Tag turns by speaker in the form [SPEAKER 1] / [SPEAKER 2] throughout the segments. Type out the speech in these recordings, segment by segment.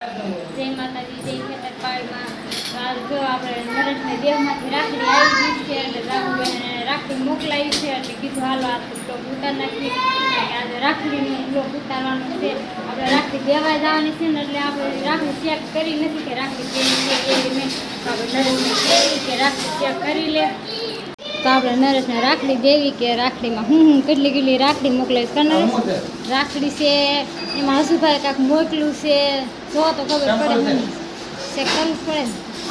[SPEAKER 1] જય માતાજી જો આપણે નરેશને દેહમાંથી રાખડી આવી છે રાખડી મોકલાવી છે એટલે કીધું, હાલો, આ બ્લોક ઉતાર નાખીએ. છે. રાખડી દેવા જવાની છે ને એટલે આપણે રાખડી ચેક કરી નથી કે રાખડી કેવી આપણે કે રાખડી ચેક કરી લે. તો આપણે નરેશને રાખડી દેવી કે રાખડીમાં હું હું કેટલી કેટલી રાખડી મોકલાવીશ કે નરેશ, રાખડી છે, એમાં હસુભાઈ કાંક મોકલું છે. જો તો ખબર પડે મને. કરવું પડે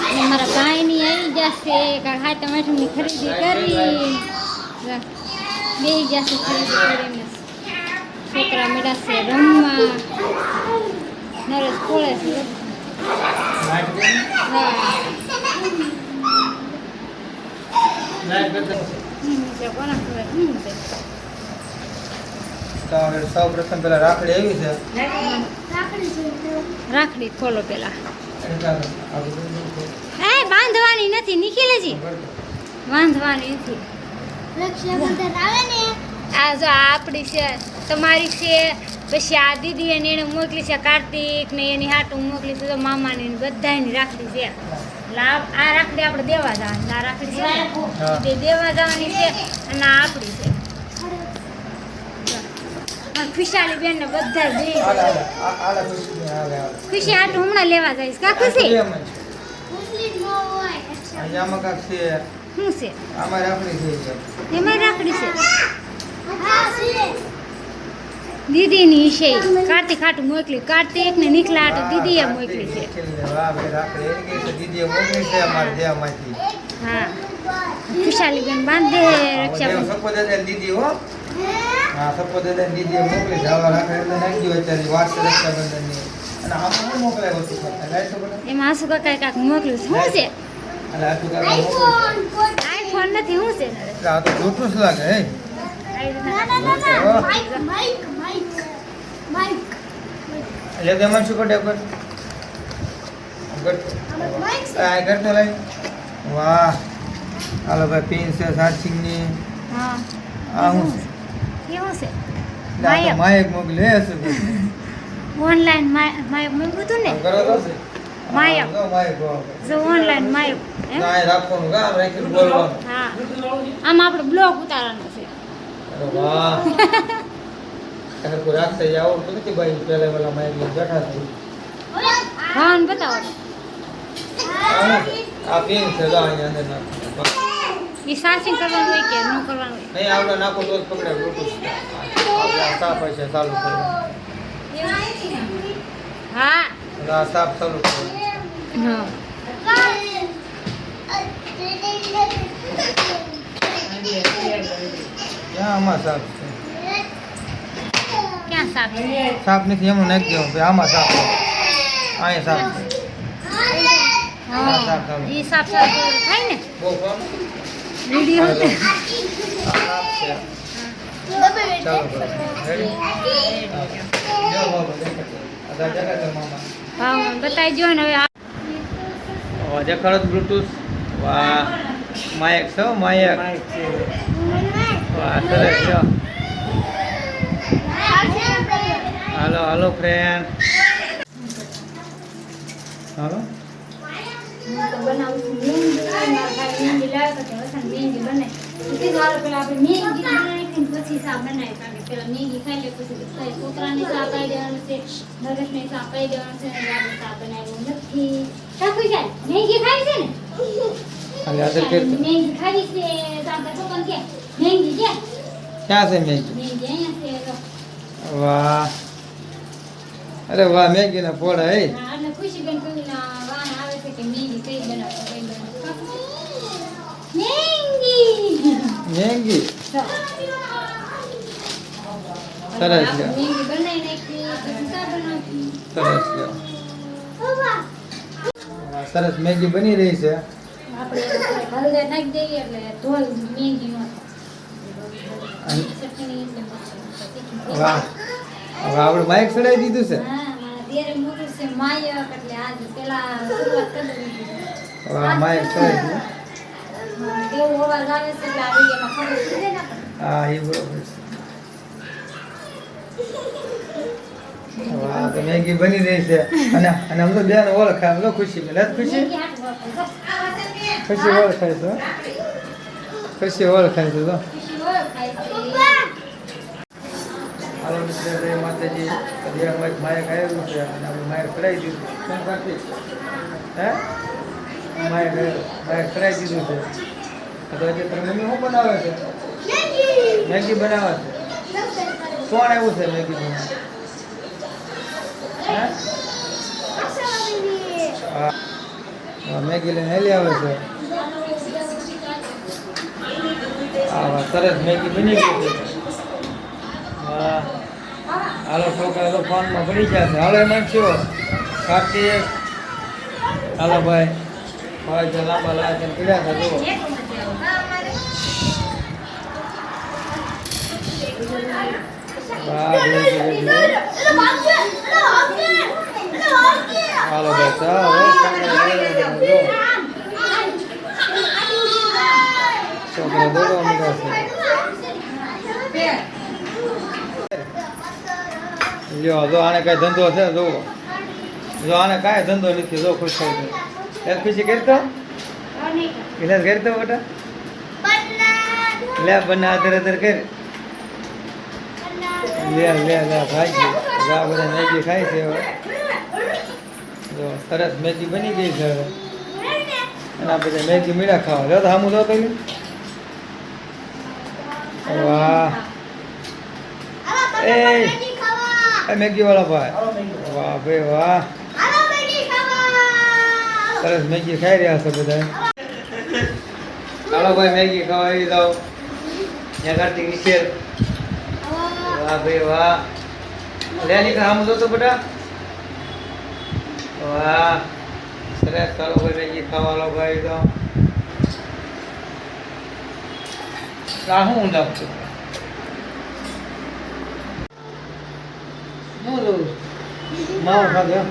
[SPEAKER 1] અને મારા ભાઈની આવી જશે કાંઈક હાથમ આઠમની ખરીદી કરી. બે જશે ખરીદી કરીને છોકરા મેળા છે રમવા. નરેશ ખોળે છે. હા. કોના ખબર છે
[SPEAKER 2] સૌ પ્રથમ પેલા રાખડી આવી છે.
[SPEAKER 1] રાખડી ખોલો પેલા.
[SPEAKER 2] એને.
[SPEAKER 1] એ બાંધવાની નથી નિખિલજી બાંધવાની નથી
[SPEAKER 3] રક્ષાબંધન આવે ને
[SPEAKER 1] આ જો આપણી છે તમારી છે પછી આ દીદી અને એને મોકલી છે કાર્તિક ને એની હાટું મોકલી છે તો મામાની બધાની રાખડી છે. આ રાખડી આપણે દેવા જવાની આ રાખડી છે તે દેવા જવાની છે અને આ આપણી છે. ખુશાલી બેન ને બધા બે.
[SPEAKER 2] ખુશી,
[SPEAKER 1] હાટું હમણાં લેવા જઈશ. કા ખુશી? શું છે?
[SPEAKER 2] આમાં રાખડી છે
[SPEAKER 1] એમાં રાખડી છે. દીદીની છે. કાર્તિક હાટું મોકલી કાર્તિક ને નીકળા હાટું દીદીએ મોકલી છે. હા. ખુશાલી બેન બાંધે
[SPEAKER 2] દાદાની દીદી હો. હા સપો દાદાની દીદીએ મોકલી છે આવા રાખડી એટલે નાખી દો અત્યારે વાત છે રક્ષાબંધનની. અને આમાં શું મોકલાય વસ્તુ કરતા લાઈટ તો બધા
[SPEAKER 1] એમાં આસુ કાકા કાંક મોકલ્યું શું છે?
[SPEAKER 2] અને આ શું કાંઈ મોકલ્યું
[SPEAKER 3] આઈફોન
[SPEAKER 1] આઈફોન નથી શું છે?
[SPEAKER 2] એટલે આ તો લાગે હે?
[SPEAKER 3] ના ના ના માઈક માઈક માઈક માઈક.
[SPEAKER 2] એટલે તેમાં શું કરતો લઈ વાહ. હાલો ભાઈ પિન છે સાર્સિંગની
[SPEAKER 1] હા.
[SPEAKER 2] આ હું છે?
[SPEAKER 1] કેવું છે? માયક.
[SPEAKER 2] મોકલે?
[SPEAKER 1] ઓનલાઈન માયક મૂક્યું હતું ને? માયક.
[SPEAKER 2] આમ જો
[SPEAKER 1] ઓનલાઈન માયક હા? આમાં આપણે બ્લોગ ઉતારવાનો છે.
[SPEAKER 2] ભાઈ
[SPEAKER 1] બતાવો
[SPEAKER 2] આ શું છે? આ પિન છે જો અહીંયા અંદર નાખવાનું.
[SPEAKER 1] એ સાર્સિંગ કરવાનું હોય કે ન કરવાનું
[SPEAKER 2] નહીં આવડે નાખો તો જ પકડે આ સાપ હશે ચાલુ કરવાનું
[SPEAKER 1] હા.
[SPEAKER 2] સાફ ચાલુ કરવાનું
[SPEAKER 1] હા.
[SPEAKER 2] આમાં સાફ છે?
[SPEAKER 1] ક્યાં સાપ છે?
[SPEAKER 2] સાપ નથી એમાં નાખી દેવાનું. આમાં સાફ છે. અહીંયા સાફ છે. સાપ
[SPEAKER 1] સાપ થાય ને? વીડિયો
[SPEAKER 2] જો
[SPEAKER 1] હા બતાવી ને હવે
[SPEAKER 2] દેખાડો બ્લુટૂથ વાહ. માયક છો માયક વાહ સરસ છો. હાલો હાલો ફ્રેન્ડ હાલો
[SPEAKER 1] હું તો બનાવું છું મહેંદી મારા ભાઈ મહેંદી લાવ્યો તો વસંત મહેંદી બનાવી તો કીધું હાલો પેલા આપણે મહેંદી બનાવી પછી સા બનાવી કારણ કે? પેલા મહેંદી ખાઈ લે પછી બધા છોકરાને સા પાઈ દેવાનું છે? નરેશને સા પાઈ દેવાનું છે ને આપણે સા બનાવ્યું નથી કાકુ જાય મહેંદી ખાઈ છે ને
[SPEAKER 2] આદર
[SPEAKER 1] ખાવી છે તો આપણે છોકરાને કે
[SPEAKER 2] ક્યાં છે મેગી?
[SPEAKER 1] મહેંદી અહીંયા છે
[SPEAKER 2] વાહ. અરે વાહ મેગી ના પોળા એ
[SPEAKER 1] હા, ખુશીબેન કોઈના વાન આવે છે કે મહેંદી કઈ બનાવો કઈ બનાવો મહેંદી
[SPEAKER 2] મેગી. સરસ સરસ સરસ મેગી બની રહી છે. વાહ. આપણે માઇક ચડાવી દીધું છે?
[SPEAKER 1] હા મારા દેરે મોટું છે માયક એટલે આજ પેલા શરૂઆત કરી દીધી.
[SPEAKER 2] હવે આ માઇક
[SPEAKER 1] હા, કેવો અવાજ આવે છે એટલે આ વિડીયોમાં ખબર પડી જાય ને
[SPEAKER 2] હા એ બરોબર વાહ તો મેગી બની રહી છે. અને અને આમ બેન ઓળખાય આમ ખુશી મિલે ખુશી. ખુશી ઓળખાય છે ખુશી ઓળખાય છે તો. હાલો મિત્ર જય માતાજી. દિયામાં એક માયક આવ્યું છે અને આપણે માયક કરાવી દીધું હે? માયક. માયક કરાવી દીધું છે. હજી તારી મમ્મી શું બનાવે છે? મેગી બનાવે છે? કોણ એવું છે મેગી હા, મેગી લઈને હેલી આવે છે. હા સરસ મેગી બની છે. હા હાલો છોકરા તો ફોનમાં ભણી ગયા છે. હાલો એમાં છો કાર્તિક હાલો ભાઈ. ભાઈ જલાબા લાંબા લાયા પીડ્યા હતા જુઓ. હાલો ભાઈ ચાલો છોકરા દોડવા માંડ્યા છે લ્યો જો આને કઈ ધંધો છે જો જો આને કાંઈ ધંધો નથી જો ખુશ થઈ ગયો. એ ખુશી કરતો? ઇલાજ કરતો બેટા? લે બના આદર આદર કર. લે લે લે ભાઈ જા બધા મેગી ખાય છે હવે. જો સરસ મેગી બની ગઈ છે હવે. અને આ બધા મેગી મીડા ખાવા. જો તો સામું જો પેલું. વાહ. એ મેગી વાળા ભાઈ. વાહ ભાઈ વાહ. સરસ મેગી ખાઈ રહ્યા છે બધા ચાલો ભાઈ મેગી ખાવા આવી જાઓ. ત્યાં કાર્તિક નિખેલ વાહ ભાઈ વાહ લે ની કામ જો તો બેટા. વાહ. સરસ ચાલો ભાઈ મેગી ખાવા લો ભાઈ તો. આ હું ઊંધા છું? હું જોઉં માવો ખાધો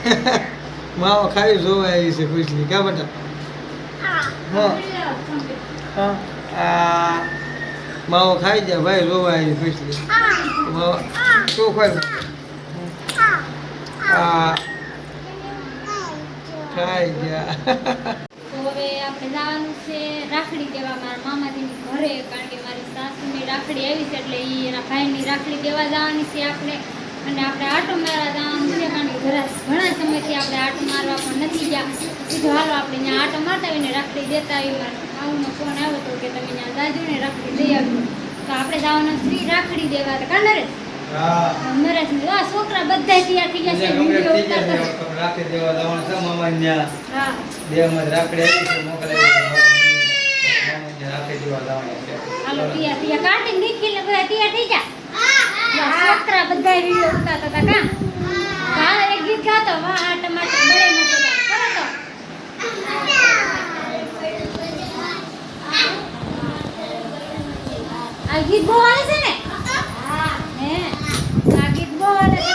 [SPEAKER 2] માવો ખાઈ જોવા આવી છે પૂછલી ક્યાં બેટા? હા. હા. આ માવો ખાઈ
[SPEAKER 1] દેવા મારા મામાજીની ઘરે, કારણ કે મારી સાસુની રાખડી આવી છે એટલે એ એના ભાઈની રાખડી દેવા જવાની છે આપણે. અને આપણે આટો મારવા જવાનું છે, કારણ કે ઘણા ઘણા સમયથી આપણે આટો મારવા પણ નથી ગયા. કીધું હાલો આપણે ત્યાં આટો મારતા આવીને રાખડી દેતા આવી મારા ભાવનો ફોન આવ્યો હતો કે તમે ત્યાં જાજો ને રાખડી દઈ આવજો. તો આપણે જવાના શ્રી રાખડી દેવા હતા કાં નરેશ?
[SPEAKER 2] હા.
[SPEAKER 1] છોકરા બધા તૈયાર થઈ ગયા છે વીડિયો
[SPEAKER 2] દેવા જવાનું છે મામા ત્યાં.
[SPEAKER 1] હા.
[SPEAKER 2] રાખડી આવી છે મોકલાવી છે મામા ત્યાં. રાખી દેવા જવાનું છે.
[SPEAKER 1] હાલો તૈયાર તૈયાર કાર્ટિંગ નિખિલ ને બધા તૈયાર થઈ જા. છોકરા બધા વીડિયો ઉતારતા હતા કા હાલ એક ગીત ગાતો વાહ આ ટમાટર બળે મજેદાર કરો તો આ ગીત બહુ આવે છે ને? હે આ ગીત બહુ હાલે છે.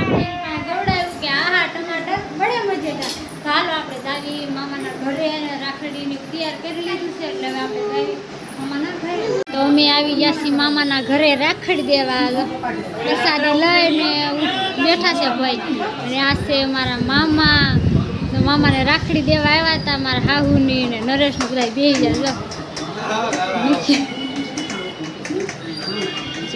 [SPEAKER 1] આપણે એને કે આ હા ટમાટર બળે મજેદાર હાલો આપણે દાદી મામાના ઘરે રાખડીની તૈયાર કરી લીધું છે. એટલે હવે આપણે દાદી મામાના ઘરે. તો અમે આવી ગયા છીએ મામાના ઘરે રાખડી દેવા. પ્રસાદી લઈને બેઠા છે ભાઈ. અને આ છે મારા મામા. તો મામાને રાખડી દેવા આવ્યા હતા. મારા હાહુની ને નરેશને બધા બે ગયા.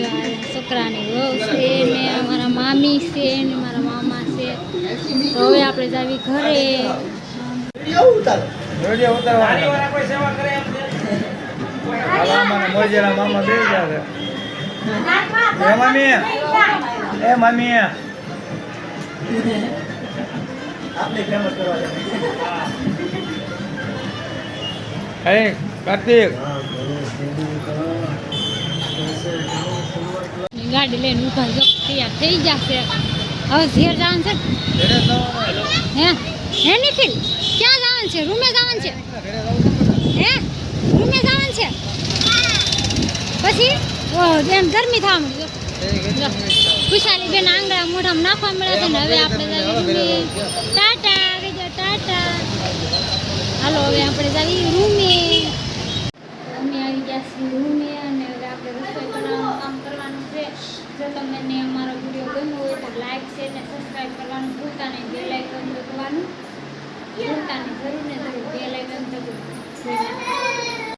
[SPEAKER 1] જો આ છોકરાની વહુ છે ને મારા મામી છે ને મારા મામા છે. તો હવે આપણે જાવી ઘરે.
[SPEAKER 2] વીડિયો ઉતારવાનો. હાલો અમારા મોજેલા મામા કાર્તિક.
[SPEAKER 1] ગાડી લઈને ઊભા જો તૈયાર થઈ જશે. હવે ઘેર જવાનું છે? હે? હે નિખિલ? ક્યાં જવાનું છે? રૂમે જવાનું છે? હે? રૂમે જવાનું છે? પછી? એમ ગરમી થવા મળી ખુશાલી બેન આંગળા મોઢામાં નાખવા મળે છે ને હવે આપણે જઈએ ટાટા કહી દો ટાટા. હાલો હવે આપણે જઈએ રૂમે. અમે આવી ગયા છીએ રૂમે અને હવે આપણે જો તમને અમારો વીડિયો ગમ્યો હોય તો લાઇક છે ને સબસ્ક્રાઈબ કરવાનું ભૂલતા નહીં. બે લાઇકન દબાવવાનું ભૂલતા નહીં. જરૂર ને જરૂર બે લાઇકન દબાવવાનું.